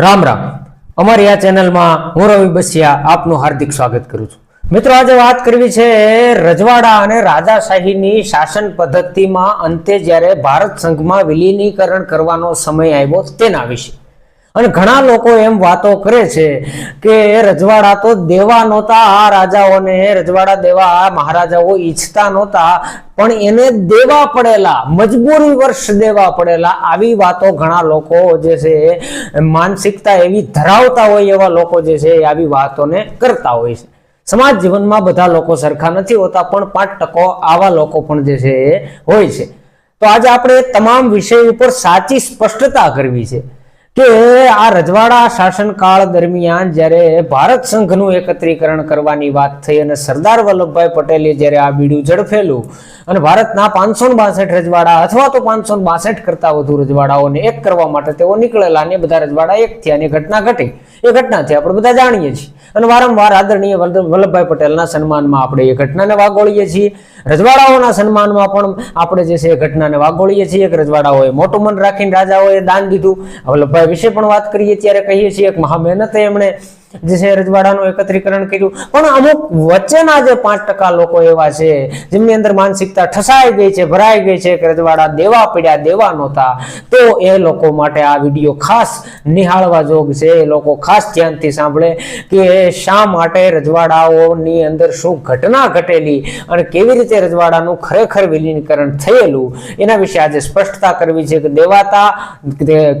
રામ રામ. અમારી આ ચેનલમાં હું રવિ બસિયા આપનું હાર્દિક સ્વાગત કરું છું. મિત્રો, આજે વાત કરવી છે રજવાડા અને રાજાશાહીની શાસન પદ્ધતિમાં અંતે જ્યારે ભારત સંઘમાં વિલીનીકરણ કરવાનો સમય આવ્યો તેના વિશે. અને ઘણા લોકો એમ વાતો કરે છે કે રજવાડા તો દેવા નહોતા, આ રાજાઓને રજવાડા દેવા, આ મહારાજાઓ ઈચ્છતા નહોતા, પણ એને દેવા પડેલા, મજબૂરી વર્ષ દેવા પડેલા. આવી વાતો ઘણા લોકો જે છે, માનસિકતા એવી ધરાવતા હોય એવા લોકો જે છે આવી વાતોને કરતા હોય છે. સમાજ જીવનમાં બધા લોકો સરખા નથી હોતા, પણ પાંચ ટકો આવા લોકો પણ જે છે, એ હોય છે. તો આજે આપણે તમામ વિષય ઉપર સાચી સ્પષ્ટતા કરવી છે. કે આ રજવાડા શાસનકાળ દરમિયાન જ્યારે ભારત સંઘનું એકત્રીકરણ કરવાની વાત થઈ અને સરદાર વલ્લભભાઈ પટેલે જ્યારે આ બીડું ઝડપેલું અને ભારતના પાંચસો બાસઠ રજવાડા અથવા તો પાંચસો બાસઠ કરતાં વધુ રજવાડાઓને એક કરવા માટે તેઓ નીકળેલા અને બધા રજવાડા એક થયા અને ઘટના ઘટી. એ ઘટના છે. આપણે બધા જાણીએ છીએ. અને વારંવાર આદરણીય વલ્લભભાઈ પટેલના સન્માનમાં આપણે એ ઘટનાને વાગોળીએ છીએ. રજવાડાઓના સન્માનમાં પણ આપણે જે છે એ ઘટનાને વાગોળીએ છીએ. એક રજવાડાઓએ મોટું મન રાખીને રાજાઓએ દાન દીધું. વલ્લભભાઈ વિશે પણ વાત કરીએ ત્યારે કહીએ છીએ, એક મહા મહેનત એમણે જે રજવાડાનું એકત્રીકરણ કર્યું. પણ અમુક વચ્ચેના જે પાંચ ટકા લોકો એવા છે, જેમની અંદર માનસિકતા ઠસાઈ ગઈ છે, ભરાઈ ગઈ છે કે રજવાડા દેવા પડ્યા, દેવા નહોતા, તો એ લોકો માટે આ વીડિયો ખાસ નિહાળવા જોગ છે. એ લોકો ખાસ ધ્યાનથી સાંભળે કે શા માટે રજવાડાઓની અંદર શું ઘટના ઘટેલી અને કેવી રીતે રજવાડાનું ખરેખર વિલીનીકરણ થયેલું, એના વિશે આજે સ્પષ્ટતા કરવી છે કે દેવાતા,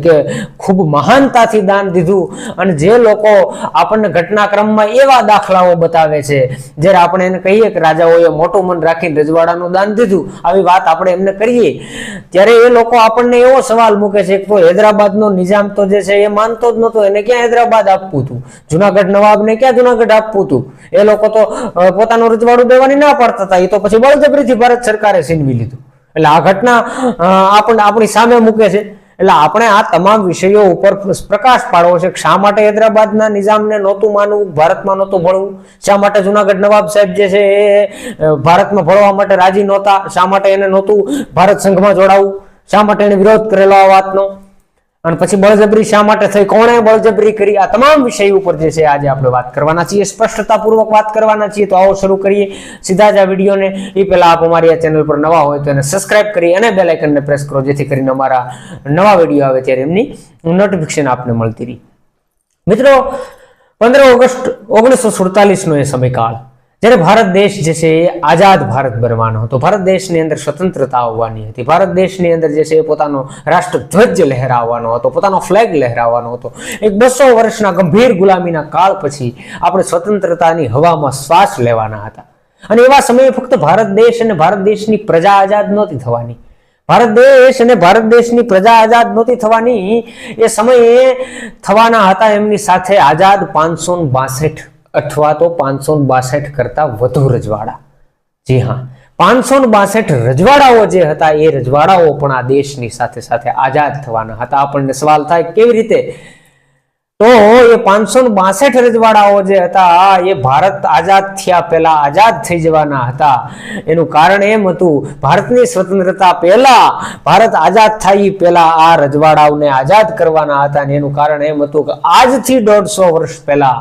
કે ખૂબ મહાનતાથી દાન દીધું અને જે લોકો આપણને ઘટનાક્રમમાં એવા દાખલાઓ બતાવે છે. જ્યારે આપણે એને કહીએ કે રાજાઓએ મોટું મન રાખીને રજવાડાનું દાન દીધું, આવી વાત આપણે એમને કરીએ. ત્યારે એ લોકો આપણને એવો સવાલ મૂકે છે કે હૈદરાબાદનો નિઝામ તો જે છે એ માનતો જ નહોતો, એને ક્યાં હૈદરાબાદ આપવું હતું? જુનાગઢ નવાબને ક્યાં જુનાગઢ આપવું હતું? એ લોકો તો પોતાનું રજવાડું દેવાની ના પાડતા હતા, એ તો પછી બળજબરીથી ભારત સરકારે છીનવી લીધું. એટલે આ ઘટના આપણને આપણી સામે મૂકે છે. એટલે આપણે આ તમામ વિષયો ઉપર પ્રકાશ પાડવો છે શા માટે હૈદરાબાદના નિઝામને નહોતું માનવું, ભારતમાં નહોતું ભળવું શા માટે જુનાગઢ નવાબ સાહેબ જે છે એ ભારતમાં ભળવા માટે રાજી નહોતા? શા માટે એને નહોતું ભારત સંઘમાં જોડાવું? શા માટે એને વિરોધ કરેલો આ વાતનો? અને પછી બળજબરી શા માટે થઈ? કોણે બળજબરી કરી? આ તમામ વિષય ઉપર જે છે આજે આપણે વાત કરવાના છીએ. સ્પષ્ટતાપૂર્વક વાત કરવાના છીએ. તો આવો શરૂ કરીએ. સીધા જ આ વિડીયોને. એ પહેલાં આપ અમારી આ ચેનલ પર નવા હોય તો એને સબસ્ક્રાઇબ કરી અને બેલ આઇકનને પ્રેસ કરો. જેથી કરીને અમારા નવા વીડિયો આવે ત્યારે એમની નોટિફિકેશન આપને મળતી રહી. મિત્રો, પંદર ઓગસ્ટ ઓગણીસો સુડતાલીસનો એ સમયકાળ. જ્યારે ભારત દેશ જે છે એ આઝાદ ભારત બનવાનો હતો, ભારત દેશની અંદર સ્વતંત્રતા આવવાની હતી. ભારત દેશની અંદર જે છે એ પોતાનો રાષ્ટ્રધ્વજ લહેરાવવાનો હતો, પોતાનો ફ્લેગ લહેરાવવાનો હતો. એક બસો વર્ષના ગંભીર ગુલામીના કાળ પછી આપણે સ્વતંત્રતાની હવામાં શ્વાસ લેવાના હતા. અને એવા સમયે ફક્ત ભારત દેશ અને ભારત દેશની પ્રજા આઝાદ નહોતી થવાની. ભારત દેશ અને ભારત દેશની પ્રજા આઝાદ નહોતી થવાની. એ સમયે થવાના હતા એમની સાથે આઝાદ પાંચસો બાસઠ. અથવા તો પાંચસો બાસઠ કરતા વધુ રજવાડા. જી હા, પાંચસો બાસઠ રજવાડાઓ જે હતા એ રજવાડાઓ પણ આ દેશની સાથે સાથે આઝાદ થવાના હતા. આપણને સવાલ થાય કેવી રીતે તો એ પાંચસો બાસઠ રજવાડાઓ જે હતા, એ ભારત આઝાદ થયા પહેલા આઝાદ થઈ જવાના હતા. એનું કારણ એમ હતું, ભારતની સ્વતંત્રતા પહેલા, ભારત આઝાદ થાય પહેલા આ રજવાડાઓને આઝાદ કરવાના હતા અને એનું કારણ એમ હતું કે આજથી દોઢસો વર્ષ પહેલા,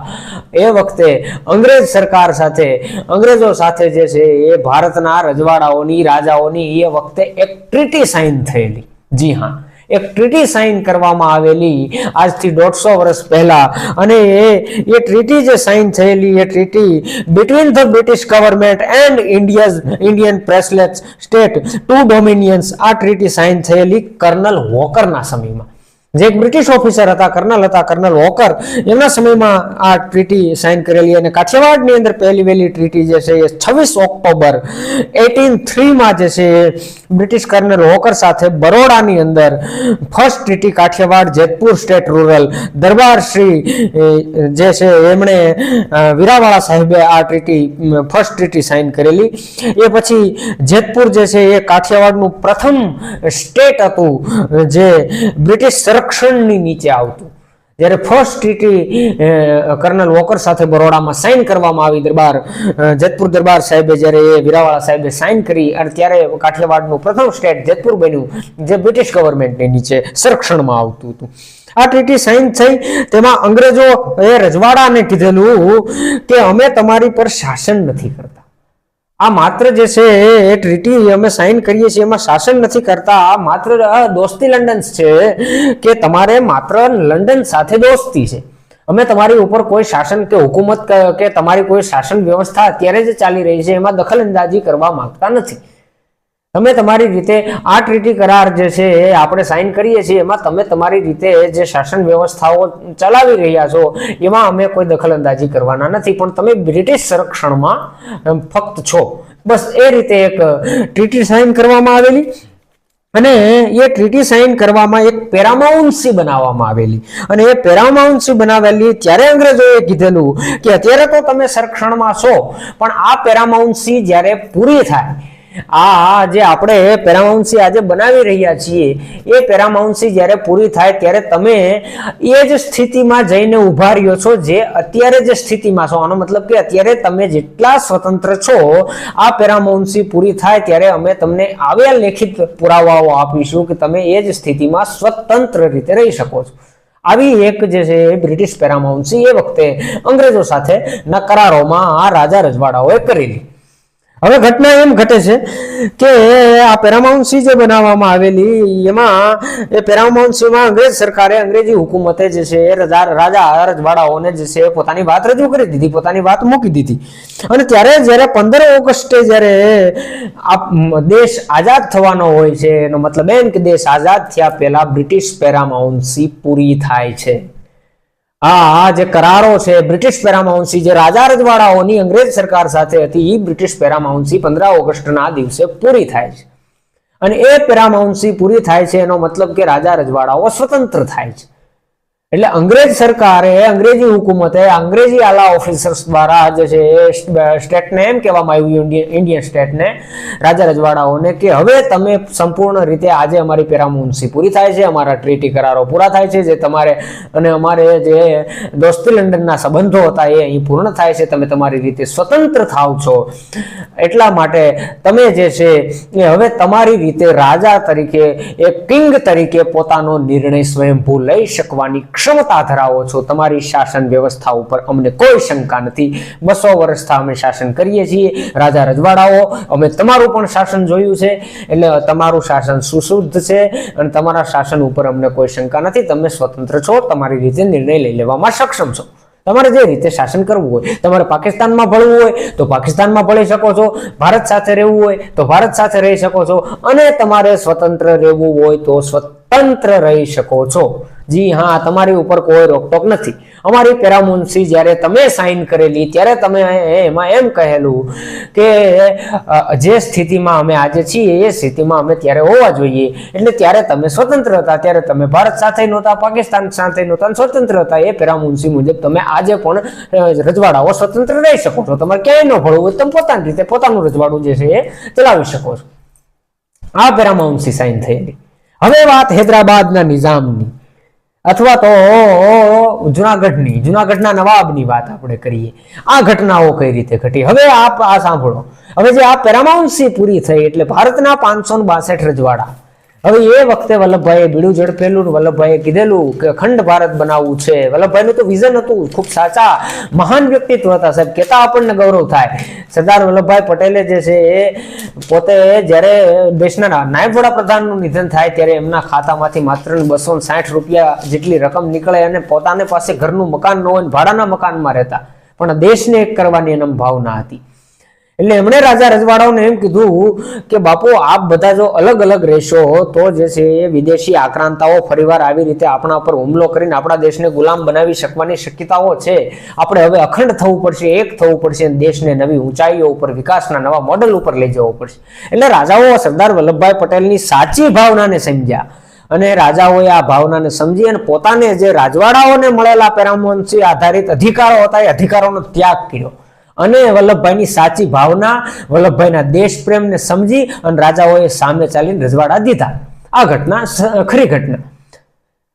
એ વખતે અંગ્રેજ સરકાર સાથે, અંગ્રેજો સાથે જે છે એ ભારતના રજવાડાઓની, રાજાઓની એ વખતે એક ટ્રીટી સાઇન થયેલી. જી હા. એક ટ્રીટી સાઇન કરવામાં આવેલી આજથી દોઢસો વર્ષ પહેલા. અને એ એ ટ્રીટી જે સાઇન થયેલી, એ treaty between the British government and India's Indian princely state to dominions આ ટ્રીટી સાઇન થયેલી કર્નલ વોકરના સમયમાં. જે એક બ્રિટિશ ઓફિસર હતા, કર્નલ હતા, કર્નલ વોકર, એમના સમયમાં આ ટ્રીટી સાઇન કરેલી અને કાઠિયાવાડની અંદર પહેલી વહેલી ટ્રીટી જે છે એ છવ્વીસ ઓક્ટોબર એટીન થ્રીમાં જે છે બ્રિટિશ કર્નલ વોકર સાથે બરોડાની અંદર first treaty Kathiawad Jetpur state ruler દરબાર શ્રી જે છે એમણે વીરાવાળા સાહેબે આ ટ્રીટી ફર્સ્ટ ટ્રીટી સાઇન કરેલી. એ પછી જેતપુર જે છે એ કાઠિયાવાડનું પ્રથમ સ્ટેટ હતું, જે બ્રિટિશ સંરક્ષણની નીચે આવતું. જ્યારે ફર્સ્ટ ટ્રીટી કર્નલ વોકર સાથે બરોડામાં સાઇન કરવામાં આવી દરબાર જેતપુર દરબાર સાહેબે જ્યારે એ વીરાવાળા સાહેબે સાઇન કરી, અને ત્યારે કાઠિયાવાડનું પ્રથમ સ્ટેટ જેતપુર બન્યું, જે બ્રિટિશ ગવર્મેન્ટની નીચે સંરક્ષણમાં આવતું હતું. આ ટ્રીટી સાઇન થઈ, તેમાં અંગ્રેજો એ રજવાડાને કીધેલું કે અમે તમારી પર શાસન નથી કરતા. આ માત્ર જે છે, એ ટ્રીટી અમે સાઇન કરીએ છીએ, એમાં શાસન નથી કરતા. માત્ર દોસ્તી લંડન છે કે તમારે માત્ર લંડન સાથે દોસ્તી છે. અમે તમારી ઉપર કોઈ શાસન કે હુકુમત કે તમારી કોઈ શાસન વ્યવસ્થા અત્યારે જે ચાલી રહી છે, એમાં દખલ અંદાજી કરવા માંગતા નથી. તમે તમારી રીતે આ ટ્રીટી કરાર જે છે એ આપણે સાઇન કરીએ છીએ, એમાં તમે તમારી રીતે જે શાસન વ્યવસ્થાઓ ચલાવી રહ્યા છો, એમાં અમે કોઈ દખલ અંદાજી કરવાના નથી. પણ તમે બ્રિટિશ સંરક્ષણમાં ફક્ત છો. બસ એ રીતે એક ટ્રીટી સાઇન કરવામાં આવેલી અને એ ટ્રીટી સાઇન કરવામાં એક પેરામાઉન્સી બનાવવામાં આવેલી. અને એ પેરામાઉન્સી બનાવેલી ત્યારે અંગ્રેજોએ કીધેલું કે અત્યારે તો તમે સંરક્ષણમાં છો, પણ આ પેરામાઉન્સી જ્યારે પૂરી થાય આ જે આપણે પેરામાઉન્સી આજે બનાવી રહ્યા છીએ, એ પેરામાઉન્સી જ્યારે પૂરી થાય ત્યારે તમે એ જ સ્થિતિમાં જઈને ઊભા રહ્યો છો જે અત્યારે જે સ્થિતિમાં છો. આનો મતલબ કે અત્યારે તમે જેટલા સ્વતંત્ર છો, આ પેરામાઉન્સી પૂરી થાય ત્યારે અમે તમને આવ્યા લેખિત પુરાવાઓ આપીશું કે તમે એ જ સ્થિતિમાં સ્વતંત્ર રીતે રહી શકો છો. આવી એક જે છે બ્રિટિશ પેરામાઉન્સી એ વખતે અંગ્રેજો સાથે નકરારોમાં કરારોમાં આ રાજા રજવાડાઓએ કરેલી હવે ઘટના એમ ઘટે છે કે આ પેરામાઉન્સી જે બનાવવામાં આવેલી, એમાં એ પેરામાઉન્સીમાં અંગ્રેજ સરકારે અંગ્રેજી હુકુમતે જે છે એ રજા, રાજા અરજવાળાઓને જે છે પોતાની વાત રજૂ કરી દીધી, પોતાની વાત મૂકી દીધી. અને ત્યારે જ્યારે પંદર ઓગસ્ટે જ્યારે આ દેશ આઝાદ થવાનો હોય છે, એનો મતલબ એમ કે દેશ આઝાદ થયા પહેલા બ્રિટિશ પેરામાઉન્સી પૂરી થાય છે. આ જે કરારો છે, બ્રિટિશ પેરામાઉન્સી, જે રાજા રજવાડાઓની અંગ્રેજ સરકાર સાથે હતી એ બ્રિટિશ પેરામાઉન્સી પંદર ઓગસ્ટના દિવસે પૂરી થાય છે. અને એ પેરામાઉન્સી પૂરી થાય છે, એનો મતલબ કે રાજા રજવાડાઓ સ્વતંત્ર થાય છે. એટલે અંગ્રેજ સરકારે, અંગ્રેજી હુકુમતે અંગ્રેજી આલા ઓફિસર્સ દ્વારા જે છે એ સ્ટેટને એમ કહેવામાં આવ્યું ઇન્ડિયન સ્ટેટને રાજા રજવાડાઓને કે હવે તમે સંપૂર્ણ રીતે આજે અમારી પેરામુન્સી પૂરી થાય છે, અમારા ટ્રીટી કરારો પૂરા થાય છે, જે તમારે અને અમારે જે દોસ્તી લંડનના સંબંધો હતા એ અહીં પૂર્ણ થાય છે, તમે તમારી રીતે સ્વતંત્ર થાવ છો. એટલા માટે તમે જે છે એ હવે તમારી રીતે રાજા તરીકે એક કિંગ તરીકે પોતાનો નિર્ણય સ્વયંભૂ લઈ શકવાની ક્ષમતા ધરાવો છો. તમારી શાસન વ્યવસ્થા ઉપર અમને કોઈ શંકા નથી. બસો વર્ષથી અમે શાસન કરીએ છીએ. રાજા રજવાડાઓ, અમે તમારું પણ શાસન જોયું છે. એટલે તમારું શાસન સુશુદ્ધ છે અને તમારા શાસન ઉપર અમને કોઈ શંકા નથી. તમે સ્વતંત્ર છો, તમારી રીતે નિર્ણય લઈ લેવામાં સક્ષમ છો. તમારે જે રીતે શાસન કરવું હોય, તમારે પાકિસ્તાનમાં ભળવું હોય, તો પાકિસ્તાનમાં ભળી શકો છો. ભારત સાથે રહેવું હોય, તો ભારત સાથે રહી શકો છો. અને તમારે સ્વતંત્ર રહેવું હોય, તો સ્વતંત્ર રહી શકો છો. જી હા, તમારી ઉપર કોઈ રોકટોક નથી. અમારી પેરામુનસી જ્યારે તમે સાઇન કરેલી, ત્યારે તમે એમાં એમ કહેલું કે જે સ્થિતિમાં અમે આજે છીએ, એ સ્થિતિમાં અમે ત્યારે હોવા જોઈએ. એટલે ત્યારે તમે સ્વતંત્ર હતા, ત્યારે તમે ભારત સાથે નહોતા, પાકિસ્તાન સાથે નહોતા સ્વતંત્ર હતા. એ પેરામુન્સી મુજબ તમે આજે પણ રજવાડાઓ સ્વતંત્ર રહી શકો છો. તમારે ક્યાંય ન ભળવું તમે પોતાની રીતે પોતાનું રજવાડું જે છે એ ચલાવી શકો છો. આ પેરામાઉન્સી સાઇન થયેલી. હવે વાત હૈદરાબાદના નિઝામની. અથવા તો જુનાગઢની, જુનાગઢના નવાબની વાત આપણે કરીએ. આ ઘટનાઓ કઈ રીતે ઘટી? હવે આપ આ સાંભળો. હવે જે આ પેરામાઉન્સી પૂરી થઈ એટલે ભારતના પાંચસો બાસઠ રજવાડા હવે એ વખતે વલ્લભભાઈએ બીડું ઝડપેલું વલ્લભભાઈએ કીધેલું કે અખંડ ભારત બનાવવું છે. વલ્લભભાઈનું તો વિઝન હતું, ખૂબ સાચા, મહાન વ્યક્તિત્વ હતા સાહેબ. કેતા આપણને ગૌરવ થાય. સરદાર વલ્લભભાઈ પટેલે જે છે એ પોતે જ્યારે દેશના નાયબ વડાપ્રધાનનું નિધન થાય ત્યારે એમના ખાતામાંથી માત્ર બસો સાઠ રૂપિયા જેટલી રકમ નીકળે અને પોતાને પાસે ઘરનું મકાન ન હોય ભાડાના મકાનમાં રહેતા. પણ દેશને એક કરવાની એમ ભાવના હતી. એટલે એમણે રાજા રજવાડાઓને એમ કીધું કે બાપુ, આપ બધા જો અલગ અલગ રહેશો, તો જે છે એ વિદેશી આક્રાંતાઓ ફરીવાર આવી રીતે આપણા પર હુમલો કરીને આપણા દેશને ગુલામ બનાવી શકવાની શક્યતાઓ છે. આપણે હવે અખંડ થવું પડશે, એક થવું પડશે દેશને નવી ઊંચાઈઓ ઉપર, વિકાસના નવા મોડલ ઉપર લઈ જવો પડશે. એટલે રાજાઓ સરદાર વલ્લભભાઈ પટેલની સાચી ભાવનાને સમજ્યા. અને રાજાઓએ આ ભાવનાને સમજી અને પોતાને જે રાજવાડાઓને મળેલા પેરામોન્સી આધારિત અધિકારો હતા, એ અધિકારોનો ત્યાગ કર્યો. અને વલ્લભભાઈની સાચી ભાવના, વલ્લભભાઈના દેશ પ્રેમને સમજી અને રાજાઓએ સામે ચાલીને રજવાડા દીધા. આ ઘટના ખરી ઘટના.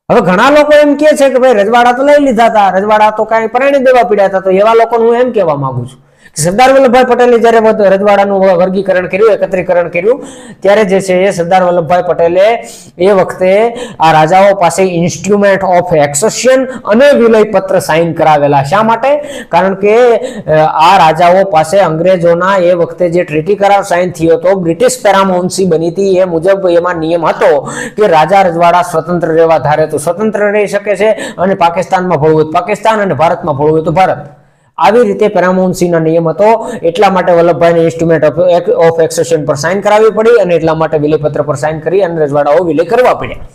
હવે ઘણા લોકો એમ કે છે કે ભાઈ રજવાડા તો લઈ લીધા હતા, રજવાડા તો કાંઈ પ્રાણી દેવા પીડ્યા હતા, તો એવા લોકોને હું એમ કહેવા માંગુ છું. સરદાર વલ્લભભાઈ પટેલે જ્યારે રજવાડાનું વર્ગીકરણ કર્યું, એકત્રીકરણ કર્યું, ત્યારે જે છે એ સરદાર વલ્લભભાઈ પટેલે એ વખતે આ રાજાઓ પાસે ઇન્સ્ટ્રુમેન્ટ ઓફ એક્સેશન અને વિલય પત્ર સાઇન કરાવેલા. શા માટે? કારણ કે આ રાજાઓ પાસે અંગ્રેજોના એ વખતે જે ટ્રીટી કરાર સાઇન થયો હતો, બ્રિટિશ પેરામોન્સી બની હતી, એ મુજબ એમાં નિયમ હતો કે રાજા રજવાડા સ્વતંત્ર રહેવા ધારે તો સ્વતંત્ર રહી શકે છે અને પાકિસ્તાનમાં ભળવું પાકિસ્તાન અને ભારતમાં ભળવું તો ભારત. આવી રીતે પેરામાઉન્સીનો નિયમ હતો એટલા માટે વલ્લભભાઈને ઇન્સ્ટ્રુમેન્ટ ઓફ એક્સેશન પર સાઇન કરાવવી પડી અને એટલા માટે વિલયપત્ર પર સાઇન કરી અને રજવાડાઓ વિલય કરવા પડ્યા.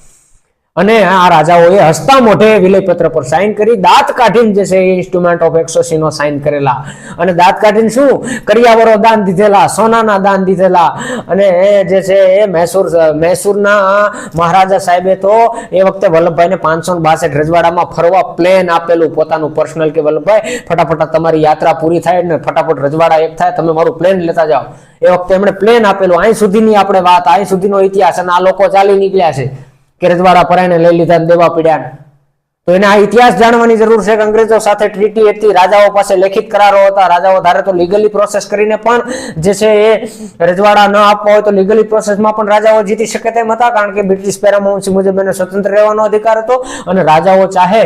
અને આ રાજાઓએ હસતા મોઢે વિલયપત્ર પર સાઇન કરી દાંત કાઢીને જે છે એ ઇન્સ્ટ્રુમેન્ટ ઓફ એક્સોસીનો સાઇન કરેલા. અને દાંત કાઢીને શું? કરિયાવરો દાન દીધેલા, સોનાના દાન દીધેલા. અને એ જે છે એ મૈસૂર, મૈસૂરના મહારાજા સાહેબે તો એ વખતે વલ્લભભાઈને પાંચસો બાસઠ રજવાડામાં ફરવા પ્લેન આપેલું પોતાનું પર્સનલ કે વલ્લભભાઈ, ફટાફટ તમારી યાત્રા પૂરી થાય ને ફટાફટ રજવાડા એક થાય, તમે મારું પ્લેન લેતા જાઓ. એ વખતે એમણે પ્લેન આપેલું અહીં સુધીની આપણે વાત અહીં સુધીનો ઇતિહાસ. અને આ લોકો ચાલી નીકળ્યા છે. કે રજવાડા પરાયણે લઈ લીધા દેવા પડ્યા તો એને ઇતિહાસ જાણવાની જરૂર છે કે અંગ્રેજો સાથે ટ્રીટી હતી, રાજાઓ પાસે લેખિત કરારો હતા, રાજાઓ ધારે તો લીગલી પ્રોસેસ કરીને પણ જે છે એ રજવાડા ન આપવા હોય તો લીગલી પ્રોસેસમાં પણ રાજાઓ જીતી શકે તેમ હતા, કારણ કે બ્રિટિશ પેરામાઉન્સી મુજબ એને સ્વતંત્ર રહેવાનો અધિકાર હતો અને રાજાઓ ચાહે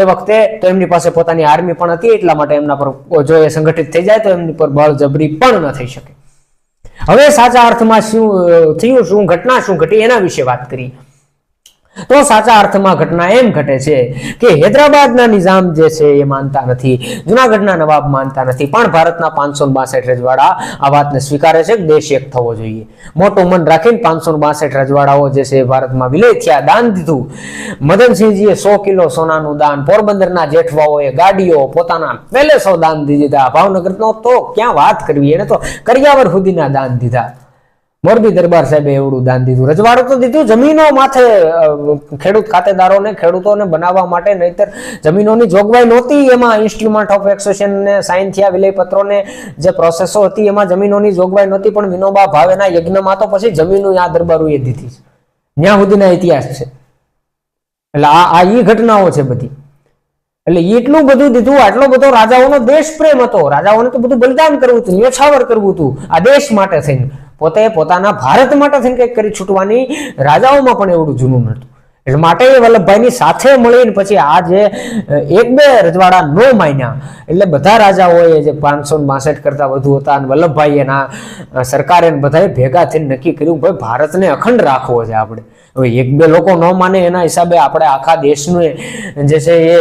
એ વખતે તો એમની પાસે પોતાની આર્મી પણ હતી, એટલા માટે એમના પર જો એ સંગઠિત થઈ જાય તો એમની પર બળજબરી પણ ન થઈ શકે. હવે સાચા અર્થમાં શું થયું, શું ઘટના શું ઘટી એના વિશે વાત કરીએ. તો સાચા અર્થમાં ઘટના એમ ઘટે છે કે હૈદરાબાદના નિઝામ જે છે એ માનતા નથી, જુનાગઢના નવાબ માનતા નથી, પણ ભારતના પાંચસો બાસઠ રજવાડા આ વાતને સ્વીકારે છે કે દેશ એક થવો જોઈએ. મોટું મન રાખીને પાંચસો બાસઠ રજવાડાઓ જે છે ભારતમાં વિલય થયા, દાન દીધું. મદનસિંહજીએ સો કિલો સોનાનું દાન, પોરબંદરના જેઠવાઓએ ગાડીઓ, પોતાના પેલેસો દાન દીધા. ભાવનગરનો તો ક્યાં વાત કરવી? એને તો કરિયાવર સુધીના દાન દીધા. મોરબી દરબાર સાહેબે એવડું દાન દીધું. રજવાડું તો દીધું જમીનો માથે ખેડૂત ખાતેદારોને, ખેડૂતોને બનાવવા માટે, નહીતર જમીનોની જોગવાઈ નહોતી. એમાં ઇન્સ્ટ્રુમેન્ટ ઓફ એક્સેશન ને સાઇન થયા, વિલયપત્રોને જે પ્રોસેસો હતી, એમાં જમીનોની જોગવાઈ નહોતી, પણ વિનોબા ભાવેના યજ્ઞમાં તો પછી જમીનો આ દરબારોએ દીધી છે. ત્યાં સુધીના ઇતિહાસ છે. એટલે આ આ એ ઘટનાઓ છે બધી. એટલે એટલું બધું દીધું, આટલો બધો રાજાઓનો દેશ પ્રેમ હતો. રાજાઓને તો બધું બલિદાન કરવું હતું, ન્યોછાવર કરવું હતું, આ દેશ માટે થઈને. પોતે પોતાના ભારત માટે થઈને કંઈક કરી છૂટવાની, રાજાઓમાં પણ એવડું જૂનું નહોતું. એટલે માટે વલ્લભભાઈની સાથે મળીને પછી આ જે એક બે રજવાડા નો માન્યા, એટલે બધા રાજાઓએ જે પાંચસો બાસઠ કરતા વધુ હતા અને વલ્લભભાઈ એના સરકારે બધાએ ભેગા થઈને નક્કી કર્યું ભાઈ ભારતને અખંડ રાખવો છે આપણે. હવે એક બે લોકો ન માને એના હિસાબે આપણે આખા દેશનું જે છે એ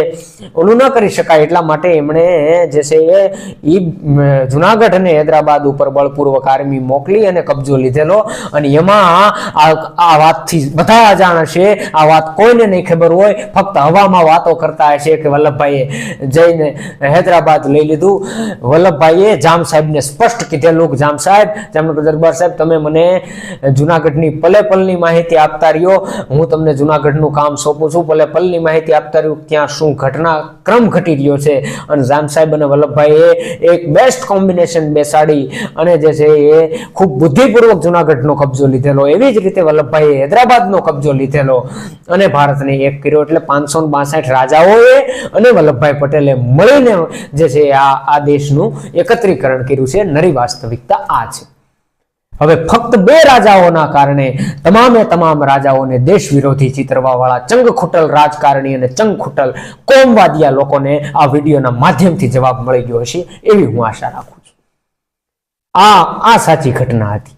ઓલું ન કરી શકાય એટલા માટે એમણે જે છે એ એ જુનાગઢ અને હૈદરાબાદ ઉપર બળપૂર્વક આર્મી મોકલી અને કબજો લીધેલો. અને એમાં આ વાતથી બધા અજાણ છે, આ વાત કોઈને નહીં ખબર હોય, ફક્ત હવામાં વાતો કરતા હશે કે વલ્લભભાઈએ જઈને હૈદરાબાદ લઈ લીધું. વલ્લભભાઈએ જામ સાહેબને સ્પષ્ટ કીધેલું જામ સાહેબ, જામનગર દરબાર સાહેબ, તમે મને જુનાગઢની પલે પલની માહિતી આપતા રહ્યો હું તમને જુનાગઢનું કામ સોંપું છું. પલે પલની માહિતી આપતા રહ્યું ત્યાં શું ઘટના ક્રમ ઘટી રહ્યો છે. અને જામ સાહેબ અને વલ્લભભાઈએ એક બેસ્ટ કોમ્બિનેશન બેસાડી અને જે છે એ ખૂબ બુદ્ધિપૂર્વક જુનાગઢનો કબજો લીધેલો. એવી જ રીતે વલ્લભભાઈએ હૈદરાબાદનો કબજો લીધેલો અને ભારતને એક કર્યો. એટલે પાંચસો બાસઠ રાજાઓએ અને વલ્લભભાઈ પટેલે મળીને જે છે આ આ દેશનું એકત્રીકરણ કર્યું છે. નરી વાસ્તવિકતા આ છે. હવે ફક્ત બે રાજાઓના કારણે તમામે તમામ રાજાઓને દેશ વિરોધી ચિતરવા વાળા ચંગખુટલ રાજકારણી અને ચંગખુટલ કોમવાદિયા લોકોને આ વિડીયોના માધ્યમથી જવાબ મળી ગયો હશે, એવી હું આશા રાખું છું. આ આ સાચી ઘટના હતી.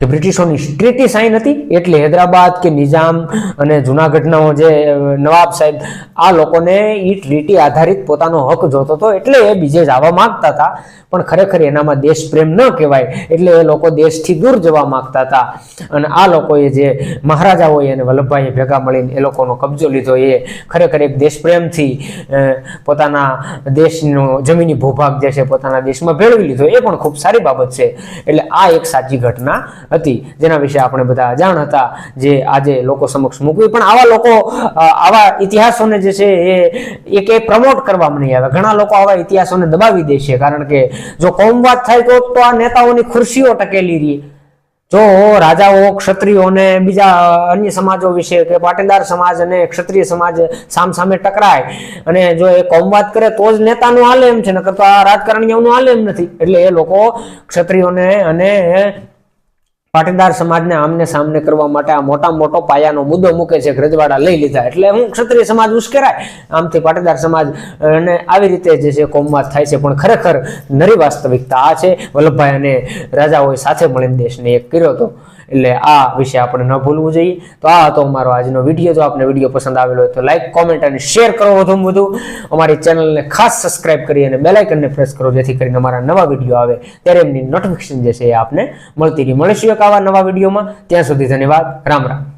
કે બ્રિટિશોની ટ્રીટી સાઇન હતી, એટલે હૈદરાબાદ કે નિઝામ અને જુનાગઢનો જે નવાબ સાહેબ, આ લોકોને એ ટ્રીટી આધારિત પોતાનો હક જોતો હતો, એટલે એ બીજે જવા માંગતા હતા. પણ ખરેખર એનામાં દેશ પ્રેમ ન કહેવાય, એટલે એ લોકો દેશથી દૂર જવા માગતા હતા. અને આ લોકોએ જે મહારાજાઓએ અને વલ્લભભાઈએ ભેગા મળીને એ લોકોનો કબજો લીધો, એ ખરેખર એક દેશપ્રેમથી પોતાના દેશનો જમીની ભૂભાગ જે છે, પોતાના દેશમાં ભેળવી લીધો, એ પણ ખૂબ સારી બાબત છે. એટલે આ એક સાચી ઘટના હતી. જેના વિશે આપણે બધા અજાણ હતા જે આજે લોકો સમક્ષ મૂકવી. પણ આવા લોકો આવા ઇતિહાસોને જે છે એ એક પ્રમોટ કરવામાં નહીં આવે. ઘણા લોકો આવા ઇતિહાસોને દબાવી દે છે. કારણ કે જો કોમવાદ થાય તો તો આ નેતાઓની ખુરશીઓ ટકેલી રહી. જો રાજાઓ, ક્ષત્રિયોને બીજા અન્ય સમાજો વિશે કે પાટીદાર સમાજ અને ક્ષત્રિય સમાજ સામ સામે ટકરાય અને જો એ કોમવાદ કરે, તો જ નેતાનું હાલે એમ છે. નકર તો આ રાજકારણીઓનું હાલે એમ નથી. એટલે એ લોકો ક્ષત્રિયોને અને પાટીદાર સમાજને આમને સામને કરવા માટે આ મોટા મોટો પાયાનો મુદ્દો મૂકે છે રજવાડા લઈ લીધા. એટલે હું ક્ષત્રિય સમાજ ઉશ્કેરાય. આમથી પાટીદાર સમાજ, અને આવી રીતે જે છે કોમમાં થાય છે, પણ ખરેખર નરી વાસ્તવિકતા આ છે. વલ્લભભાઈ અને રાજાઓએ સાથે મળીને દેશને એક કર્યો હતો. એટલે આ વિશે આપણે ન ભૂલવું જોઈએ. તો આ હતો અમારો આજનો વીડિયો. જો આપને વીડિયો પસંદ આવેલો હોય તો લાઈક કોમેન્ટ અને શેર કરો વધુમાં વધુ. અમારી ચેનલને ખાસ સબસ્ક્રાઇબ કરી અને બેલાઇકનને પ્રેસ કરો, જેથી કરીને અમારા નવા વીડિયો આવે. ત્યારે એમની નોટિફિકેશન જે છે એ આપને મળતી રહી. મળીશું એક આવા નવા વિડીયોમાં. ત્યાં સુધી ધન્યવાદ. રામ રામ.